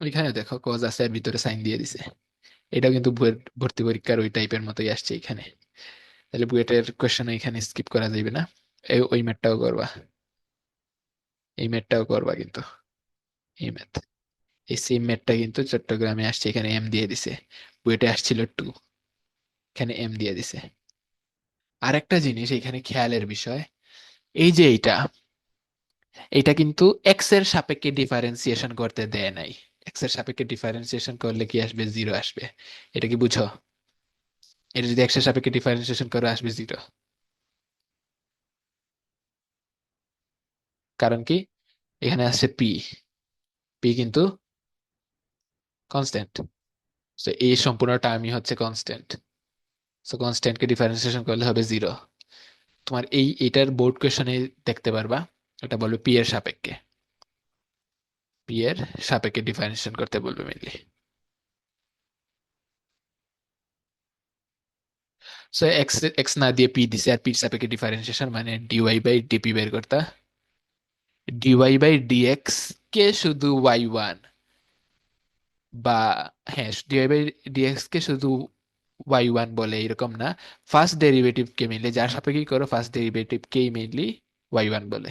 ওইখানে দেখো কজ আছে ভিতরে সাইন দিয়ে দিছে। এটাও কিন্তু ভর্তি পরীক্ষার ওই টাইপের মতোই আসছে এখানে। তাহলে বুয়েটের কোশ্চেন এখানে স্কিপ করা যাবে না। ওই ম্যাথটাও করবা। এই ম্যাথটাও করবা কিন্তু। এই ম্যাথ এই সেম ম্যাথটা কিন্তু চট্টগ্রামে আসছে, এখানে এম দিয়ে দিছে। বুয়েটে আসছিল টু এখানে এম দিয়ে দিছে। আরেকটা জিনিস এখানে খেয়ালের বিষয়। এই যে এইটা এটা কিন্তু এক্সের সাপেক্ষে ডিফারেন্সিয়েশন করতে দেয় নাই। এক্সের সাপেক্ষে ডিফারেন্সিয়েশন করলে কি আসবে জিরো আসবে? এটা কি বুঝো? এটা যদি এক্সের সাপেক্ষে ডিফারেন্সিয়েশন করে, আসবে জিরো কারণ কি? এখানে আছে পি পি কিন্তু কনস্ট্যান্ট সো এই সম্পূর্ণ টার্মই হচ্ছে কনস্ট্যান্ট সো কনস্ট্যান্টকে ডিফারেন্সিয়েশন করলে হবে জিরো তোমার এই, এটার বোর্ড কোয়েশনে দেখতে পারবা। এটা বলবে পি এর সাপেক্ষে। পি সাপেক্ষে ডিফারেন্সিয়েশন করতে বলবে মেনলি সো এক্স এক্স না দিয়ে পি দিছে আর পির সাপেক্ষে ডিফারেন্সিয়েশন মানে ডিওয়াই বাই ডিপি বের করতা। ডিওয়াই বাই ডিএক্স কে শুধু ওয়াই ওয়ান বা হ্যাঁ ডিওয়াই বাই ডিএক্স কে শুধু ওয়াই ওয়ান বলে এরকম না। ফার্স্ট ডেরিভেটিভ কে মিলে যার সাপেক্ষেই করো ফার্স্ট ডেরিভেটিভ কেই মেইনলি ওয়াই ওয়ান বলে।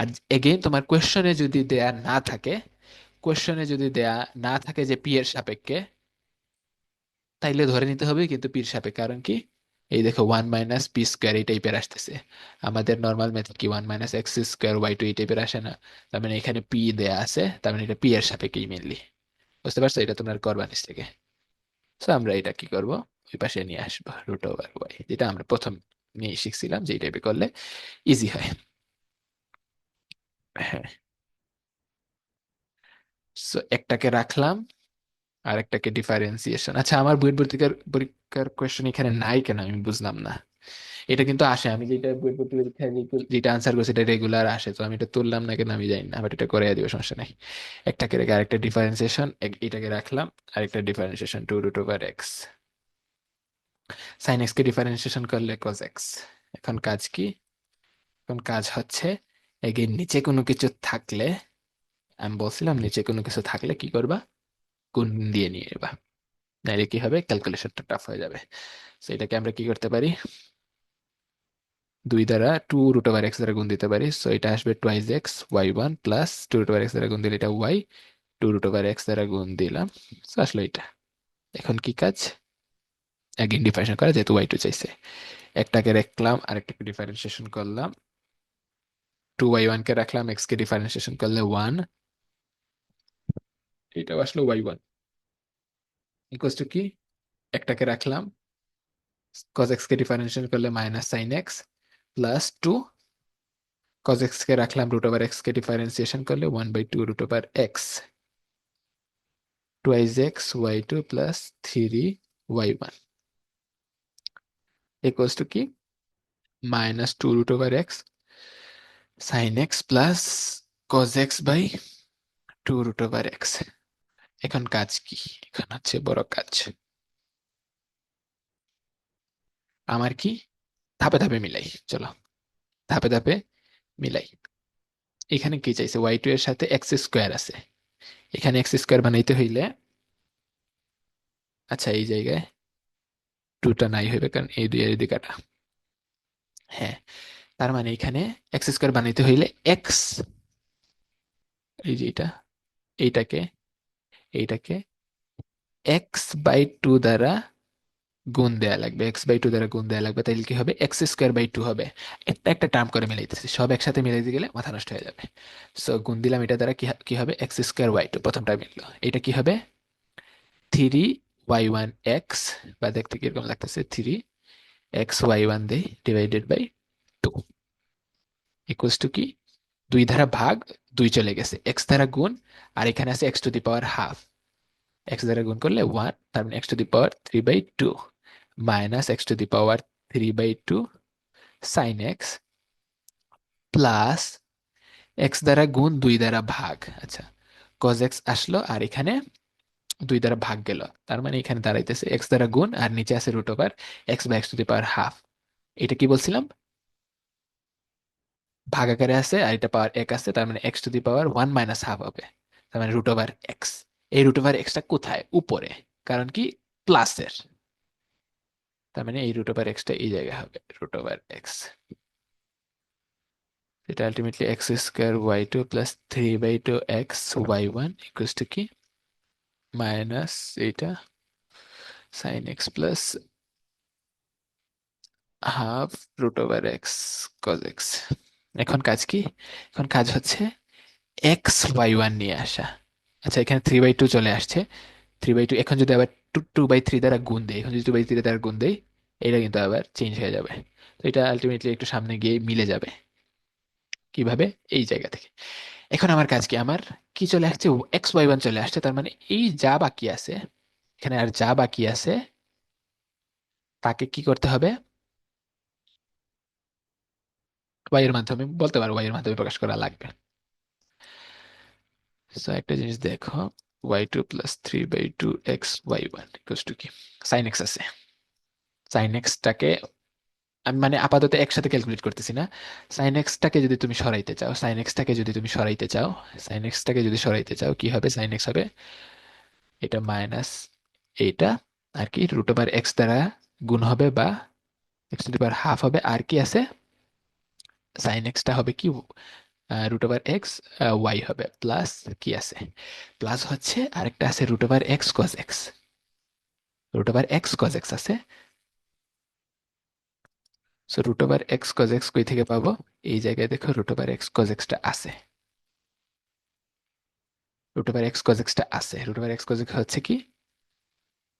আর এগেইন তোমার কোয়েশ্চনে যদি দেয়া না থাকে কোয়েশ্চনে যদি দেয়া না থাকে যে পি এর সাপেক্ষে, তাইলে ধরে নিতে হবে কিন্তু পির সাপেক্ষে, কারণ কি? এই দেখো ওয়ান মাইনাস পি স্কোয়ার এই টাইপের আসতেছে। আমাদের নর্মাল মেথড কি? One minus X square Y two এই টাইপের আসে না। তার মানে এখানে পি দেয়া আছে, তার মানে এটা পি এর সাপেক্ষেই মেনলি বুঝতে পারছ? এটা তোমার করবা নিচ থেকে। তো আমরা এটা কি করব? ওই পাশে নিয়ে আসব রুট ওভার ওয়াই যেটা আমরা প্রথম নিয়ে শিখছিলাম যে এই টাইপে করলে ইজি হয়। হ্যাঁ। সো একটাকে রাখলাম আর একটাকে ডিফারেন্সিয়েশন আচ্ছা আমার বুয়েট পরীক্ষার পরীক্ষার কোয়েশ্চেন এখানে নাই কেন? আমি বুঝলাম না। এটা কিন্তু আসে, আমি যেটা বুয়েট যে- যেটা আনসার করছি এটা রেগুলার আসে, তো আমি এটা তুললাম না কেন আমি জানি না বাট এটা করে দিব, সমস্যা নাই। একটাকে রেখে আরেকটা ডিফারেন্সিয়েশন এটাকে রাখলাম, আরেকটা differentiation two root over X sine X কে ডিফারেন্সিয়েশন করলে কজ এক্স এখন কাজ কি? এখন কাজ হচ্ছে এগের নিচে কোনো কিছু থাকলে আমি বলছিলাম, নিচে কোনো কিছু থাকলে কি করবা? গুণ দিয়ে নিয়ে নেবা। নাইলে কি হবে? ক্যালকুলেশনটা টাফ হয়ে যাবে। তো এটাকে আমরা কি করতে পারি? দুই দ্বারা টু রুট ওভার এক্স দ্বারা গুণ দিতে পারি। সো এটা আসবে twice X Y one plus two root over X দ্বারা গুণ দিলে এটা Y two root over X দ্বারা গুণ দিলাম। সো আসলে এটা। এখন কি কাজ? অ্যাগেন ডিফারেন্সিয়েশন করা, যেহেতু ওয়াই টু চাইছে। একটাকে রাখলাম, আরেকটাকে ডিফারেন্সিয়েশন করলাম। টু ওয়াই ওয়ান কে রাখলাম এক্স কে ডিফারেন্সিয়েশন করলে ওয়ান এটাও আসলো ওয়াই ওয়ান ইকুয়াস টু কি? একটাকে রাখলাম। cos x কে ডিফারেন্সিয়েশন করলে minus sine X plus two cos x কে রাখলাম রুট ওভার এক্স কে ডিফারেন্সিয়েশন করলে one by two root over X twice X Y two plus three Y one equals to কি? Minus two root over X sine X plus cos x by two root over X এখন কাজ কি? এখন হচ্ছে বড় কাজ। আমার কি? ধাপে ধাপে মিলাই, চলো। ধাপে ধাপে মিলাই। এখানে কি চাইছে? ওয়াই টু এর সাথে এক্স স্কোয়ার আছে। এখানে এক্স স্কোয়ার বানাইতে হইলে আচ্ছা এই জায়গায় টুটা নাই হইবে কারণ এই দুই এর কাটা। হ্যাঁ তার মানে এখানে এক্স স্কোয়ার বানাইতে হইলে এক্স এই যে এটা, এইটাকে এইটাকে এক্স বাই টু দ্বারা গুণ দেয়া লাগবে। এক্স বাই টু দ্বারা গুণ দেয়া লাগবে তাহলে কি হবে? এক্স স্কোয়ার বাই টু হবে। একটা একটা টার্ম করে মিলাইতেছি সব একসাথে মিলাইতে গেলে মাথা নষ্ট হয়ে যাবে। সো গুণ দিলাম এটা দ্বারা কি কি হবে? এক্স স্কোয়ার ওয়াই টু প্রথমটা মিললো। এটা কি হবে? থ্রি ওয়াই ওয়ান এক্স বা দেখতে কীরকম লাগতেছে? থ্রি এক্স ওয়াই ওয়ান দেই divided by two equals to কি? দুই দ্বারা ভাগ, দুই চলে গেছে। এক্স দ্বারা গুণ, আর এখানে আছে X to the power half X দ্বারা গুণ করলে ওয়ান তার মানে X to the power three by two minus X to the power three by two sine X plus X দ্বারা গুণ দুই দ্বারা ভাগ। আচ্ছা কজ এক্স আসলো, আর এখানে দুই দ্বারা ভাগ গেল। তার মানে এখানে দাঁড়াইতেছে এক্স দ্বারা গুণ, আর নিচে আছে root over X by X to the power half এটা কি বলছিলাম? ভাগ আকারে আছে আর এটা পাওয়ার এক আছে তার মানে X to the power one minus half হবে। তার মানে রুট ওভার এক্স এই রুট ওভার এক্সটা কোথায়? উপরে। কারণ কি? প্লাসের তার মানে এই রুট ওভার এক্সটা এই জায়গায় হবে রুট ওভার এক্স এটা ultimately X square Y two plus three by two X Y one equals to কি? মাইনাস এটা sine X plus half root over X cos X এখন কাজ কি? এখন কাজ হচ্ছে এক্স বাই ওয়ান নিয়ে আসা। আচ্ছা এখানে থ্রি বাই টু চলে আসছে। থ্রি বাই টু এখন যদি আবার টু টু বাই থ্রি দ্বারা গুণ দেয় এখন যদি টু বাই থ্রি দ্বারা গুণ দেয় এটা কিন্তু আবার চেঞ্জ হয়ে যাবে। তো এটা আলটিমেটলি একটু সামনে গিয়ে মিলে যাবে। কীভাবে? এই জায়গা থেকে। এখন আমার কাজ কি? আমার কি চলে আসছে? এক্স ওয়াই ওয়ান চলে আসছে। তার মানে এই যা বাকি আছে, এখানে আর যা বাকি আছে, তাকে কি করতে হবে? এর মাধ্যমে বলতে পারো এর মাধ্যমে প্রকাশ করা লাগবে। সো একটা জিনিস দেখো Y two plus three by two X Y one equals to কি? সাইন এক্স আছে। সাইন এক্সটাকে আমি মানে আপাতত একসাথে ক্যালকুলেট করতেছি না। সাইন এক্সটাকে যদি তুমি সরাইতে চাও সাইন এক্সটাকে যদি তুমি সরাইতে চাও সাইন এক্সটাকে যদি সরাইতে চাও, কি হবে? সাইন এক্স হবে এটা মাইনাস এইটা, আর কি? রুট ওভার এক্স দ্বারা গুণ হবে বা এক্স টু পাওয়ার হাফ হবে, আর কি আছে? সাইন এক্সটা হবে কি? রুট ওভার এক্স ওয়াই হবে প্লাস কি আছে? প্লাস হচ্ছে আরেকটা আছে root over x cos x root over x cos x আছে। So root over x cos x কই থেকে পাবো? এই জায়গায় দেখো রুট ওভার এক্স কজ এক্সটা আছে। রুট ওভার এক্স কজ এক্সটা আছে। Root over X cos X হচ্ছে কি?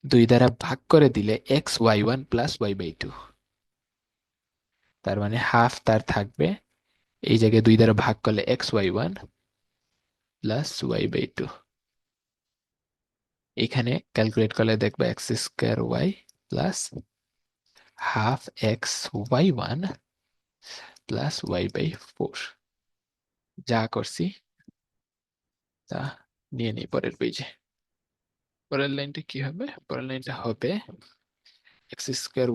দুই দ্বারা ভাগ করে দিলে X Y one plus Y by two তার মানে হাফ তার থাকবে। এই জায়গায় দুই দ্বারা ভাগ করলে X Y one plus Y by two এখানে ক্যালকুলেট করলে দেখবে X square Y plus half X Y one plus Y by four যা করছি, তা নিয়ে নিই পরের পেজে পরের লাইনটা কি হবে? পরের লাইনটা হবে square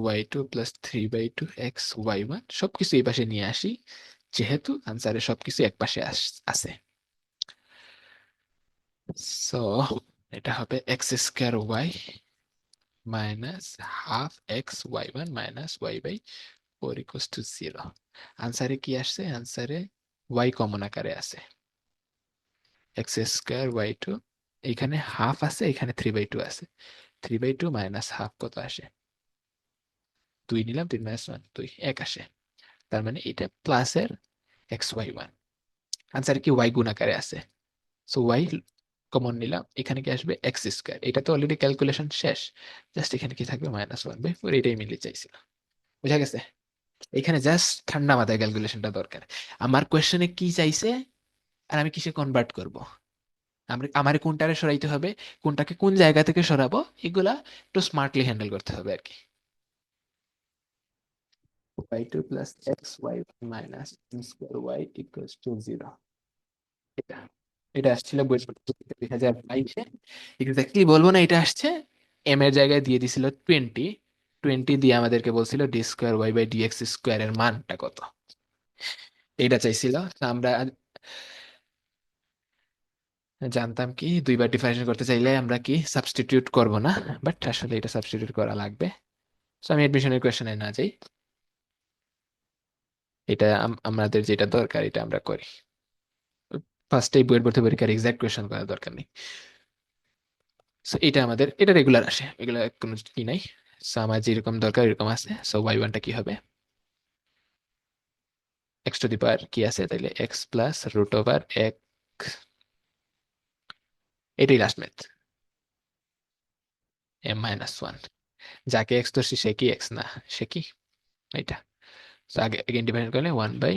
three by two X সবকিছু এই পাশে নিয়ে আসি। যেহেতু আনসারে সবকিছু এক পাশে আছে। এটা হবে X square Y minus half X Y one minus Y by four equals to zero. আনসারে কি আসছে? আনসারে ওয়াই কমন আকারে আছে। এক্স স্কোয়ার ওয়াই টু, এখানে হাফ আছে, এখানে থ্রি বাই টু আছে। Three by two minus half কত আসে? দুই নিলাম, তিন মাইনাস ওয়ান দুই, এক আসে। তার মানে এটা প্লাসের এক্স ওয়াই ওয়ান আনসার কি? ওয়াই গুণ আকারে আছে সো ওয়াই কমন নিলাম, এখানে কি আসবে? এক্স স্কোয়ার এটা তো অলরেডি ক্যালকুলেশন শেষ। জাস্ট এখানে কি থাকবে? মাইনাস ওয়ান বাই ফোর এটাই মিলিয়ে চাইছিল বুঝা গেছে? এখানে জাস্ট ঠান্ডা মাথায় ক্যালকুলেশনটা দরকার। আমার কোয়েশ্চেনে কি চাইছে? আর আমি কিসে কনভার্ট করব? আমরা, আমার কোনটারে সরাইতে হবে? কোনটাকে কোন জায়গা থেকে সরাবো? এগুলা একটু স্মার্টলি হ্যান্ডেল করতে হবে আর কি। Y2 plus xy minus square y equals to 0 এটা এটা আসছিল দুই হাজার বাইশে। এক্স্যাক্টলি বলব না, এটা আসছে এম এর জায়গায় দিয়ে দিছিল টোয়েন্টি টোয়েন্টি দিয়ে আমাদেরকে বলছিল D square Y by DX square এর মানটা কত। এটা চাইছিল আমরা জানতাম কি, দুইবার ডিফারেন্সিয়েট করতে চাইলে আমরা কি সাবস্টিটিউট করব না বাট আসলে এটা সাবস্টিটিউট করা লাগবে। সো আমি এডমিশনের কোয়েশনে না যাই। এটা আমাদের যেটা দরকার, এটা আমরা করি। ফার্স্টে বইয়ের ভর্তি পরীক্ষার এক্সাক্ট কোয়েশন করার দরকার নেই। সো এটা আমাদের, এটা রেগুলার আসে। এগুলো কোনো কি নাই। সো আমার যেরকম দরকার এরকম আছে। সো ওয়াই ওয়ানটা কি হবে? এক্স টু দি পাওয়ার কি আছে? তাইলে এক্স প্লাস রুট ওভার এক। এটাই last math M minus one যাকে এক্স ধরছি, সে কি? এক্স না। সে কি? এটা আগে এগেন ডিভাইড করলে ওয়ান বাই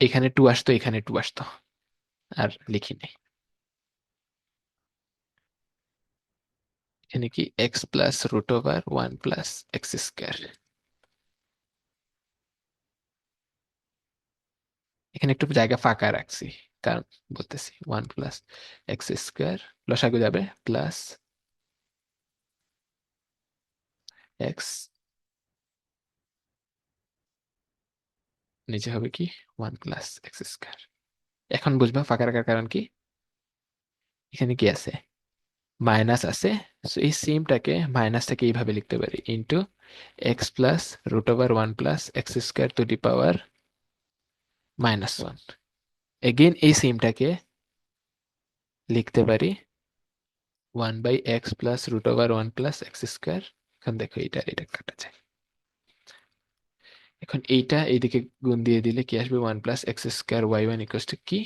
এখানে টু আসতো, এখানে টু আসতো। আর লিখি নেই। এখানে কি? X plus root over one plus X square এখানে একটু জায়গা ফাঁকা রাখছি, কারণ বলতেছি ওয়ান প্লাস এক্স স্কোয়ার লসাগু যাবে প্লাস এক্স নিচে হবে কি? ওয়ান প্লাস এক্স স্কোয়ার এখন বুঝবা ফাঁকা রাখার কারণ কি? এখানে কি আছে? মাইনাস আছে। সো এই সেমটাকে মাইনাসটাকে এইভাবে লিখতে পারি। Into X plus root over one plus X square to the power minus one again এই সেমটাকে লিখতে পারি। One by X plus root over one plus X square এখন দেখো আর এটা কাটা যায় এখন এইটা এইদিকে গুণ দিয়ে দিলে কি আসবে? One plus X square Y one two কি?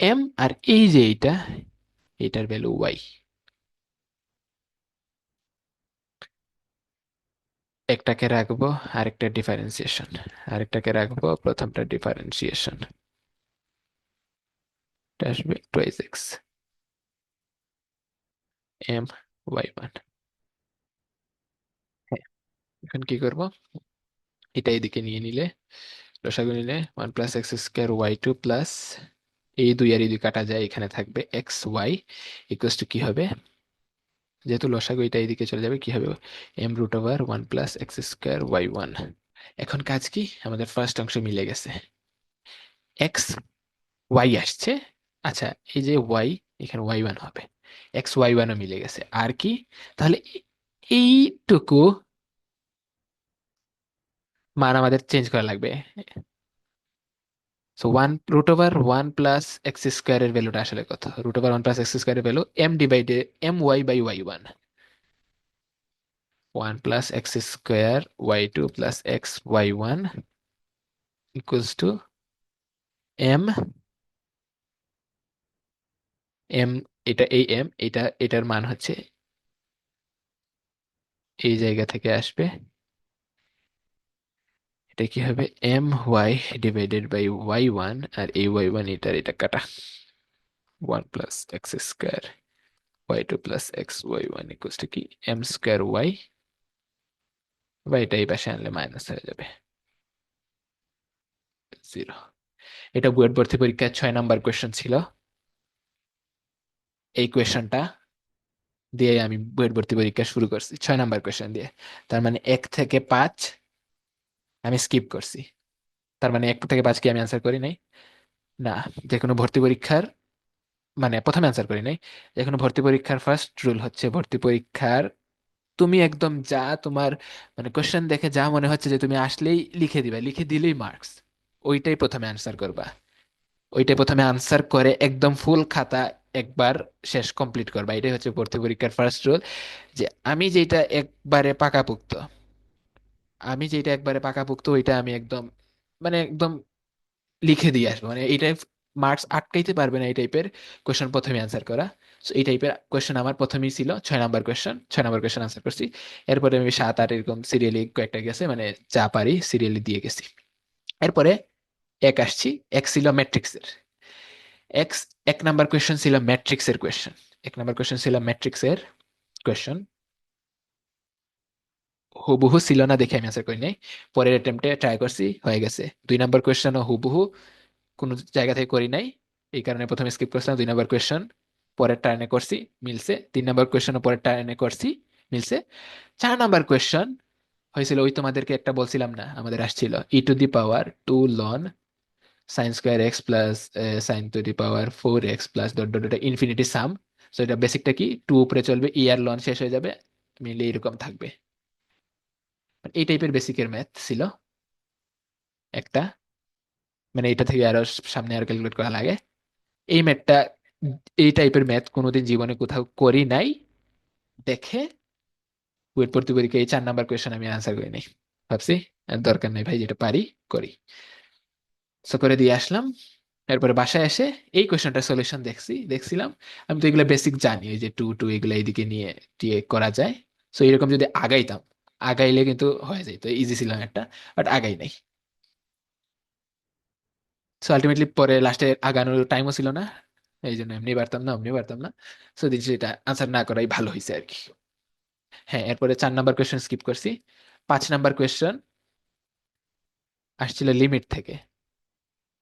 এম। আর এই যে এইটা, এইটার ভ্যালু ওয়াই। একটাকে রাখব, আরেকটা ডিফারেন্সিয়েশন। আরেকটাকে রাখব, প্রথমটা ডিফারেন্সিয়েশন। আসবে twice X. M Y one. এখন কি করব? এটা এদিকে নিয়ে নিলে, লসাগু নিলে one plus X square Y two plus এই দুই আর এই দুই কাটা যায়, এখানে থাকবে এক্স ওয়াই ইকুয়াস টু কি হবে? যেহেতু লসাগু এটা এইদিকে চলে যাবে, কি হবে? M root over one plus X square Y one এখন কাজ কি? আমাদের ফার্স্ট অংশ মিলে গেছে। এক্স ওয়াই আসছে। আচ্ছা এই যে ওয়াই এখানে ওয়াই ওয়ান হবে। এক্স ওয়াই ওয়ানও মিলে গেছে। আর কি? তাহলে এইটুকু মান আমাদের চেঞ্জ করা লাগবে। So one root over one plus X স্কোয়ারের ভ্যালুটা আসলে কত? Root over one plus X স্কোয়ারের value M divided M Y by Y one one plus X square Y two plus X Y one equals two M M এটা এই M এটা, এটার মান হচ্ছে এই জায়গা থেকে আসবে। এটা কি হবে? M Y divided by Y one আর এই ওয়াই ওয়ান এটার এটা কাটা। One plus X square Y two plus X Y one equals two কি? এম স্কোয়ার ওয়াই বা এটা এই পাশে আনলে মাইনাস হয়ে যাবে। জিরো এটা বুয়েট ভর্তি পরীক্ষার ছয় নাম্বার কোয়েশ্চেন ছিল। এই কোয়েশ্চেনটা দিয়ে আমি বুয়েট ভর্তি পরীক্ষা শুরু করছি, ছয় নাম্বার কোয়েশ্চেন দিয়ে। তার মানে এক থেকে পাঁচ আমি স্কিপ করছি। তার মানে এক থেকে পাঁচ কি আমি অ্যান্সার করি নাই। না, যে কোনো ভর্তি পরীক্ষার মানে প্রথমে অ্যান্সার করি নাই। যে কোনো ভর্তি পরীক্ষার ফার্স্ট রুল হচ্ছে ভর্তি পরীক্ষার, তুমি একদম যা তোমার মানে কোশ্চেন দেখে যা মনে হচ্ছে যে তুমি আসলেই লিখে দিবা, লিখে দিলেই মার্কস ওইটাই প্রথমে আনসার করবা। ওইটাই প্রথমে আনসার করে একদম ফুল খাতা একবার শেষ কমপ্লিট করবা। এটাই হচ্ছে ভর্তি পরীক্ষার ফার্স্ট রুল যে আমি যেটা একবারে পাকাপুক্ত আমি যেটা একবারে পাকাপুক্ত, ওইটা আমি একদম মানে একদম লিখে দিয়ে আসব। মানে এইটাই মার্কস আটকাইতে পারবে না এই টাইপের কোয়েশ্চেন প্রথমে অ্যান্সার করা। সো এই টাইপের কোয়েশ্চেন আমার প্রথমেই ছিল, ছয় নাম্বার কোয়েশ্চেন ছয় নাম্বার কোয়েশ্চেন আনসার করছি। এরপরে আমি সাত, আট এরকম সিরিয়ালি কয়েকটা গেছে মানে যা পারি সিরিয়ালি দিয়ে গেছি। এরপরে এক আসছি, এক ছিল ম্যাট্রিক্সের এক্স এক নাম্বার কোয়েশ্চেন ছিল ম্যাট্রিক্সের কোয়েশ্চেন এক নাম্বার কোয়েশ্চেন ছিল ম্যাট্রিক্সের কোয়েশ্চেন হুবহু ছিল না দেখে আমি আনসার করি নাই। পরের অ্যাটেম্পটে ট্রাই করছি, হয়ে গেছে। দুই নাম্বার কোয়েশ্চেনও হুবহু কোনো জায়গা থেকে করি নাই। এই কারণে প্রথমে স্কিপ করছিলাম, দুই নাম্বার কোয়েশ্চেন পরের টার্নে করছি, মিলছে। তিন নাম্বার কোয়েশ্চেনও পরের টার্নে করছি, মিলছে। চার নাম্বার কোয়েশ্চেন হয়েছিল, ওই তোমাদেরকে একটা বলছিলাম না, আমাদের আসছিল। E to the power to ln sine square X plus sine to the power four X plus dot dot infinity sum so এটা বেসিকটা কি? টু উপরে চলবে ই আর লন শেষ হয়ে যাবে মিলে এরকম থাকবে। এই টাইপের বেসিকের ম্যাথ ছিল। একটা মানে এটা থেকে আরও সামনে আরও ক্যালকুলেট করা লাগে। এই ম্যাথটা এই টাইপের ম্যাথ কোনোদিন জীবনে কোথাও করি নাই। দেখে বুয়েট ভর্তি পরীক্ষা এই চার নাম্বার কোয়েশ্চেন আমি আনসার করি নাই। ভাবছি দরকার নেই ভাই, যেটা পারি, করি। সো করে দিয়ে আসলাম। এরপরে বাসায় এসে এই কোয়েশ্চেনটার সলিউশন দেখছি, দেখছিলাম। আমি তো এগুলো বেসিক জানি, ওই যে টু টু এগুলো এইদিকে নিয়ে করা যায়। সো এরকম যদি আগাইতাম আগাইলে কিন্তু হয়ে যেত ইজি ছিল একটা বাট আগাই নাই। সো আলটিমেটলি পরে লাস্টে আগানোর টাইমও ছিল না। এই জন্য এমনি পারতাম না এমনি পারতাম না। সো দিন সেটা আনসার না করাই ভালো হয়েছে আর কি। হ্যাঁ এরপরে চার নাম্বার কোয়েশ্চেন স্কিপ করছি। পাঁচ নাম্বার কোয়েশ্চেন আসছিল লিমিট থেকে।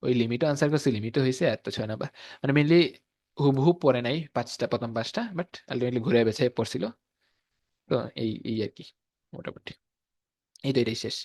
ওই লিমিটও আনসার করছি লিমিটও হয়েছে আর তো ছয় নাম্বার মানে মেনলি হুবহু পড়ে নাই, পাঁচটা, প্রথম পাঁচটা বাট আলটিমেটলি ঘুরে বেছে পড়ছিল। তো এই এই আর কি। মোটামুটি। এই দুইটাই শেষ।